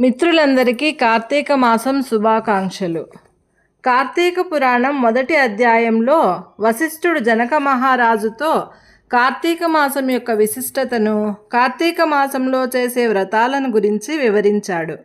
మిత్రులందరికీ కార్తీక మాసం శుభాకాంక్షలు. కార్తీక పురాణం మొదటి అధ్యాయంలో వశిష్ఠుడు జనక మహారాజుతో కార్తీక మాసం యొక్క విశిష్టతను కార్తీక మాసంలో చేసే వ్రతాలను గురించి వివరించాడు.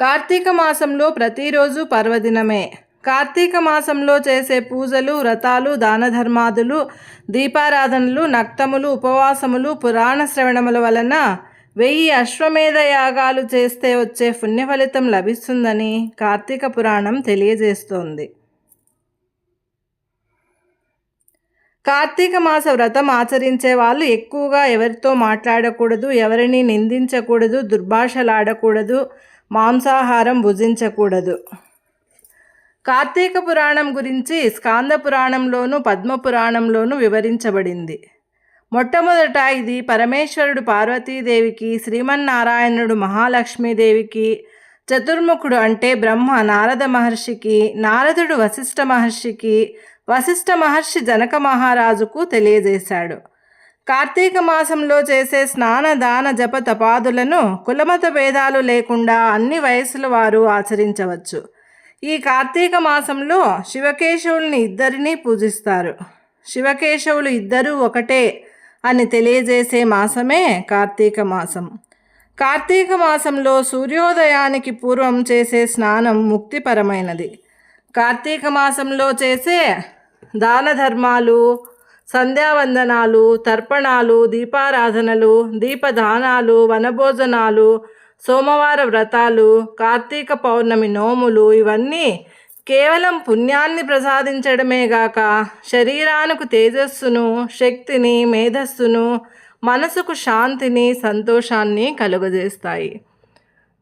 కార్తీక మాసంలో ప్రతిరోజు పర్వదినమే. కార్తీక మాసంలో చేసే పూజలు వ్రతాలు దాన ధర్మాదులు దీపారాధనలు నక్తములు ఉపవాసములు పురాణ శ్రవణముల వలన వెయ్యి అశ్వమేధ యాగాలు చేస్తే వచ్చే పుణ్య ఫలితం లభిస్తుందని కార్తీక పురాణం తెలియజేస్తోంది. కార్తీక మాస వ్రతం ఆచరించే వాళ్ళు ఎక్కువగా ఎవరితో మాట్లాడకూడదు ఎవరిని నిందించకూడదు దుర్భాషలాడకూడదు మాంసాహారం భుజించకూడదు. కార్తీక పురాణం గురించి స్కాంద పురాణంలోను పద్మ పురాణంలోను వివరించబడింది. మొట్టమొదట ఇది పరమేశ్వరుడు పార్వతీదేవికి శ్రీమన్నారాయణుడు మహాలక్ష్మీదేవికి చతుర్ముఖుడు అంటే బ్రహ్మ నారద మహర్షికి నారదుడు వశిష్ఠ మహర్షికి వశిష్ఠ మహర్షి జనక మహారాజుకు తెలియజేశాడు. కార్తీక మాసంలో చేసే స్నాన దాన జప తపాదులను కులమత భేదాలు లేకుండా అన్ని వయసుల వారు ఆచరించవచ్చు. ఈ కార్తీక మాసంలో శివకేశవుల్ని ఇద్దరినీ పూజిస్తారు. శివకేశవులు ఇద్దరూ ఒకటే అని తెలియజేసే మాసమే కార్తీక మాసం. కార్తీక మాసంలో సూర్యోదయానికి పూర్వం చేసే స్నానం ముక్తిపరమైనది. కార్తీక మాసంలో చేసే దాన ధర్మాలు సంధ్యావందనాలు తర్పణాలు దీపారాధనలు దీపదానాలు వనభోజనాలు సోమవార వ్రతాలు కార్తీక పౌర్ణమి నోములు ఇవన్నీ కేవలం పుణ్యాన్ని ప్రసాదించడమే గాక శరీరానికి తేజస్సును శక్తిని మేధస్సును మనసుకు శాంతిని సంతోషాన్ని కలుగజేస్తాయి.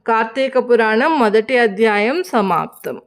కార్తీక పురాణం మొదటి అధ్యాయం సమాప్తం.